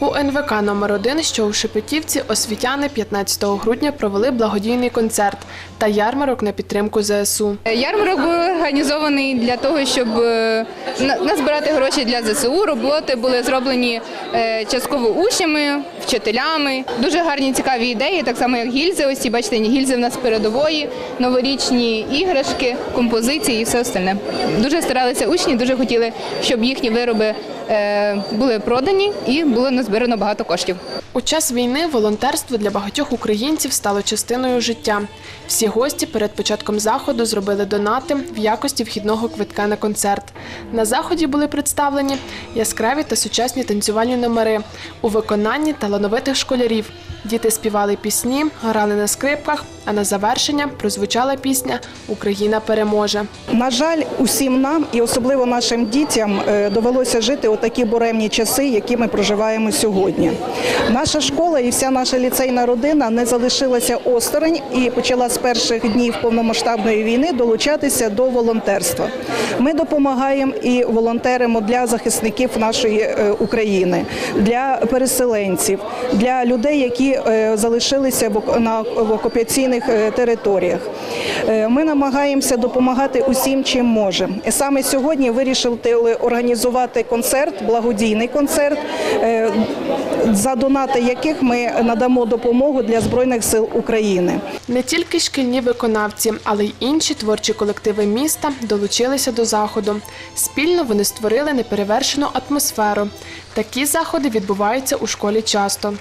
У НВК номер 1 що у Шепетівці, освітяни 15 грудня провели благодійний концерт та ярмарок на підтримку ЗСУ. Ярмарок був організований для того, щоб е, на- назбирати гроші для ЗСУ. Роботи були зроблені е, частково учнями, вчителями. Дуже гарні цікаві ідеї, так само як гільзи. Ось ці бачите, гільзи в нас передової, новорічні іграшки, композиції і все остальне. Дуже старалися учні, дуже хотіли, щоб їхні вироби е, були продані і було назбирано багато коштів. У час війни волонтерство для багатьох українців стало частиною життя. Всі гості перед початком заходу зробили донати в якості вхідного квитка на концерт. На заході були представлені яскраві та сучасні танцювальні номери у виконанні талановитих школярів. Діти співали пісні, грали на скрипках, а на завершення прозвучала пісня Україна переможе. На жаль, усім нам і особливо нашим дітям е, довелося жити у такі буремні часи, які ми проживаємо сьогодні. Наша школа і вся наша ліцейна родина не залишилася осторонь і почала з перших днів повномасштабної війни долучатися до волонтерства. Ми допомагаємо і волонтеримо для захисників нашої е, України, для переселенців, для людей, які е, залишилися в окупаційних е, територіях. Е, Ми намагаємося допомагати усім, чим можемо. Саме сьогодні вирішили організувати концерт, благодійний концерт, е, за донати яких ми надамо допомогу для Збройних сил України. Не тільки шкільні виконавці, але й інші творчі колективи міста долучилися до заходу. Спільно вони створили неперевершену атмосферу. Такі заходи відбуваються у школі часто.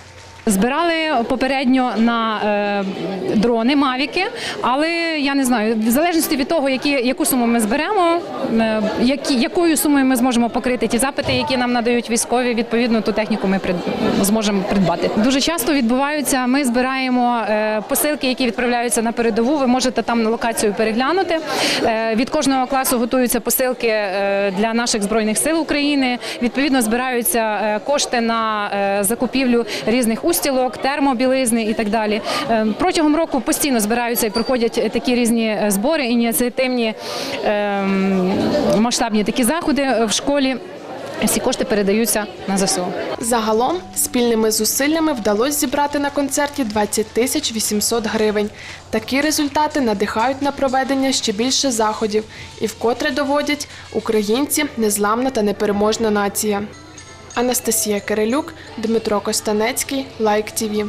Збирали попередньо на е, дрони, мавіки, але я не знаю, в залежності від того, які, яку суму ми зберемо, е, які, якою сумою ми зможемо покрити ті запити, які нам надають військові, відповідно ту техніку ми прид, зможемо придбати. Дуже часто відбуваються. Ми збираємо е, посилки, які відправляються на передову. Ви можете там на локацію переглянути. Е, від кожного класу готуються посилки е, для наших збройних сил України. Відповідно, збираються е, кошти на е, закупівлю різних устілок, термобілизни і так далі. Е, Протягом року постійно збираються і проходять е, такі різні е, збори, ініціативні е, масштабні такі заходи в школі. Всі кошти передаються на ЗСУ. Загалом спільними зусиллями вдалося зібрати на концерті 20 тисяч 800 гривень. Такі результати надихають на проведення ще більше заходів і вкотре доводять українці незламна та непереможна нація. Анастасія Кирилюк, Дмитро Костанецький, Лайк ТІВІ.